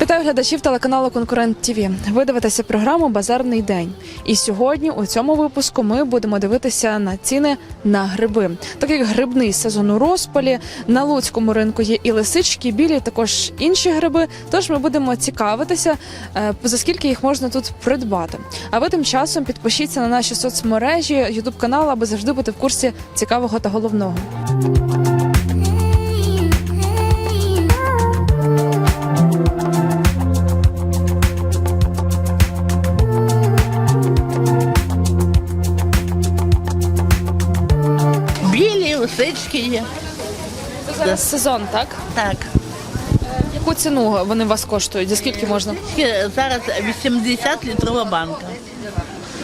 Вітаю глядачів телеканалу Конкурент ТВ. Ви дивитеся програму Базарний день. І сьогодні у цьому випуску ми будемо дивитися на ціни на гриби. Так як грибний сезон у розпалі, на луцькому ринку є і лисички, і білі, також інші гриби. Тож ми будемо цікавитися, е, за скільки їх можна тут придбати. А ви тим часом підпишіться на наші соцмережі, ютуб канал, аби завжди бути в курсі цікавого та головного. Лисички є. Це зараз сезон, так? Так. Яку ціну вони у вас коштують? За скільки можна? Зараз 80 літрова банка.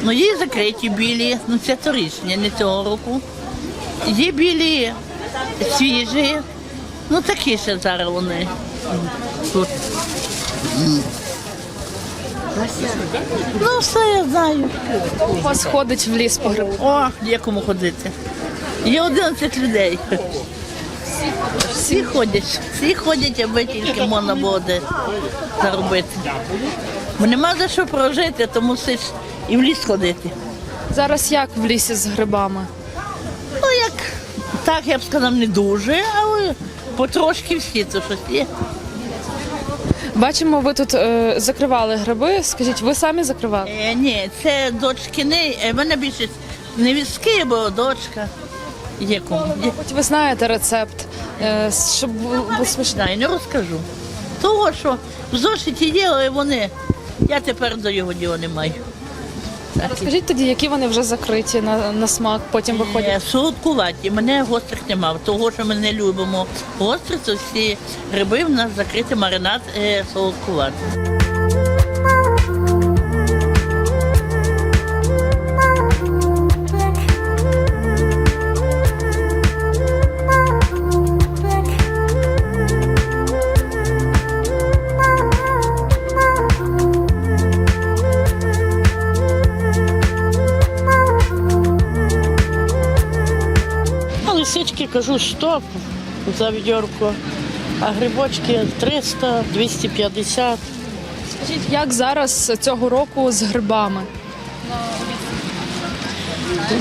Ну, є закриті білі, ну це торічні, не цього року. Є білі свіжі, ну такі ще зараз вони. Тут. Ну, все я знаю. У вас ходить в ліс по грибу. О, є кому ходити. Є 11 людей. Всі ходять, всі ходять, аби тільки можна було де заробити. Бо нема за що прожити, то мусиш і в ліс ходити. Зараз як в лісі з грибами? Ну як, так я б сказав, не дуже, але потрошки всі це щось є. Бачимо, ви тут е, закривали гриби. Скажіть, ви самі закривали? Е, ні, це дочки не. е, В мене більше невістки, або дочка. Є кому. Є. Хоч ви знаєте рецепт, е, щоб було смачно. Знаю, не розкажу. Того, що в зошиті є, але вони. Я тепер до його діла не маю. Так, Скажіть тоді, які вони вже закриті на, на смак, потім виходять. Е, Солодкуваті, мене гострих нема. Того, що ми не любимо гострих, це всі гриби в нас закритий маринад е, солодкуватий. Кажу 100 за відьорку, а грибочки 300, 250. Скажіть, як зараз цього року з грибами?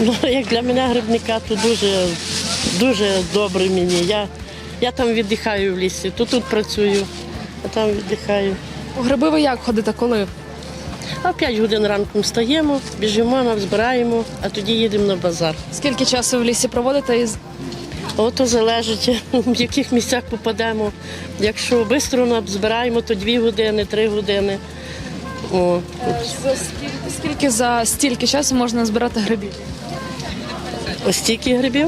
Ну, як для мене грибника, то дуже, дуже добре мені. Я, я там віддихаю в лісі, то тут працюю, а там віддихаю. У гриби ви як ходите, коли? А в 5 годин ранком встаємо, біжимо, збираємо, а тоді їдемо на базар. Скільки часу в лісі проводите? Ото залежить, в яких місцях попадемо. Якщо швидко збираємо, то 2 години, 3 години. О, За скільки, скільки за стільки часу можна збирати грибів? ось стільки грибів?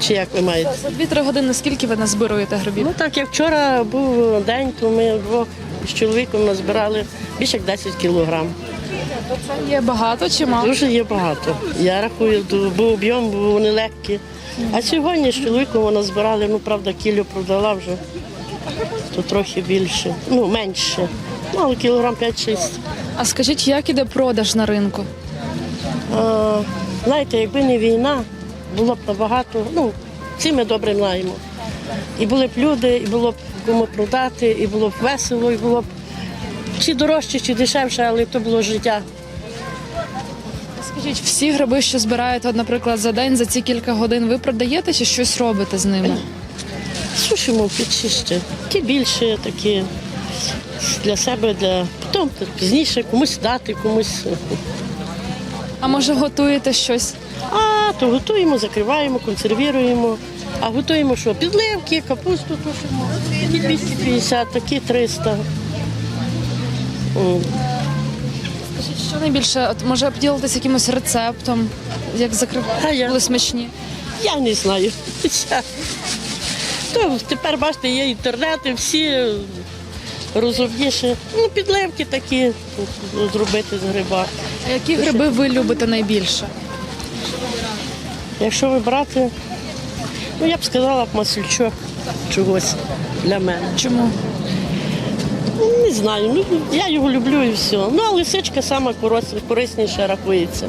Чи як ви маєте? За 2-3 години скільки ви назбируєте грибів? Ну так, як вчора був день, то ми вдвох з чоловіком назбирали більше як 10 кілограм. Це є багато чи мало? Дуже є багато. Я рахую, був об'єм, бо вони легкі. А сьогодні з чоловіком вона збирали, ну правда, кілю продала вже, то трохи більше, ну менше. Ну, але кілограм 5-6. А скажіть, як іде продаж на ринку? А, знаєте, якби не війна, було б набагато, ну, всі ми добре знаємо. І були б люди, і було б кому продати, і було б весело, і було б чи дорожче, чи дешевше, але то було життя. Скажіть, всі гриби, що збираєте, от, наприклад, за день, за ці кілька годин, ви продаєте чи щось робите з ними? Сушимо в печі ще. Ті більше такі для себе, для потім пізніше комусь дати, комусь. А може готуєте щось? А то готуємо, закриваємо, консервуємо. А готуємо що? Підливки, капусту тушимо. Ті 250, такі 300. М. Скажіть, що найбільше, от може поділитися якимось рецептом, як А закривати, я? були смачні? Я не знаю. Я- То тепер бачите, є інтернети, всі розумніші. Ну, підливки такі зробити з гриба. А які гриби ви любите найбільше? Якщо вибрати, ну я б сказала б масельчок чогось для мене. Чому? Не знаю, ну я його люблю і все. Ну, а лисичка сама корис- корисніша рахується.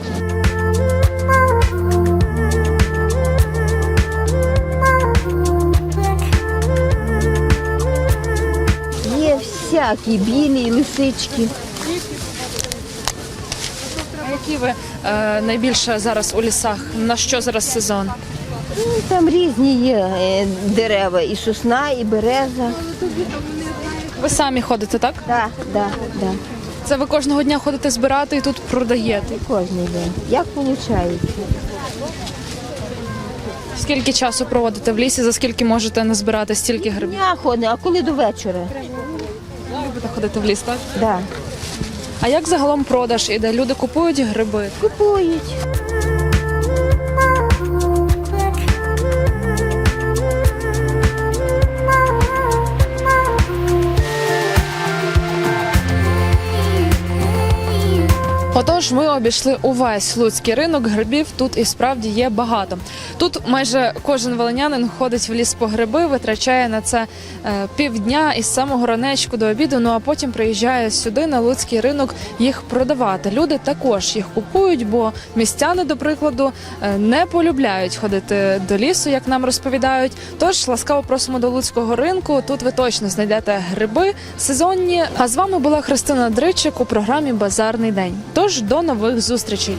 Є всякі, білі, лисички. А які ви е, найбільше зараз у лісах? На що зараз сезон? Ну, там різні є е, дерева, і сосна, і береза. Ви самі ходите, так? Так, так, так. Це ви кожного дня ходите збирати і тут продаєте. Кожен день. Як виходить? Скільки часу проводите в лісі? За скільки можете назбирати стільки грибів? Дня ходимо, а коли до вечора? Любите ходити в ліс, так? Да. А як загалом продаж іде? Люди купують гриби? Купують. Обійшли увесь луцький ринок. Грибів тут і справді є багато. Тут майже кожен волинянин ходить в ліс по гриби, витрачає на це е, півдня із самого ранечку до обіду. Ну а потім приїжджає сюди на луцький ринок їх продавати. Люди також їх купують, бо містяни, до прикладу, е, не полюбляють ходити до лісу, як нам розповідають. Тож ласкаво просимо до луцького ринку. Тут ви точно знайдете гриби сезонні. А з вами була Христина Дричик у програмі Базарний день. Тож до нових зустрічей.